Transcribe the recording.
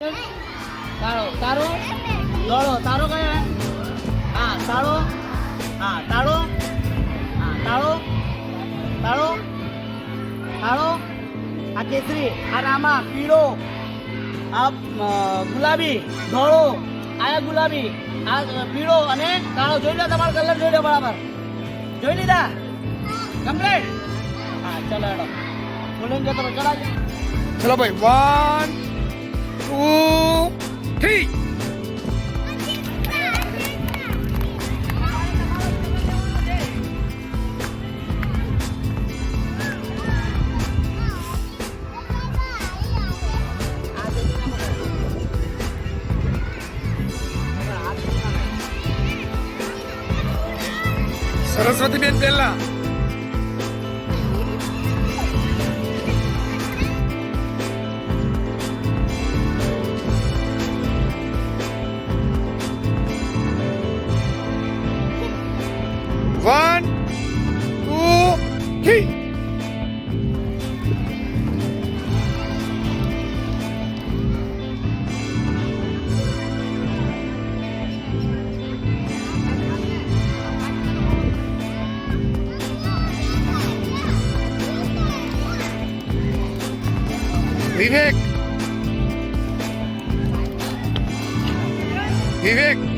તારો તારો? દોડો. તારો કયો હા? તાળો હા તાળો હા તાળો તાળો તાળો આ કેસરી, આ રામા, પીળો, આ ગુલાબી, ધોળો, આ ગુલાબી, આ પીળો અને કાળો જોઈ લો તમારો કલર, જોઈ લો બરાબર. જોઈ લીધા? કમ્પ્લીટ? હા, ચલો હેડો. બોલીને જતો ચલાજો ચલો ભાઈ, વન 오, 헤이! सरस्वती बेन पेल्ला Hi. Vivek! Vivek!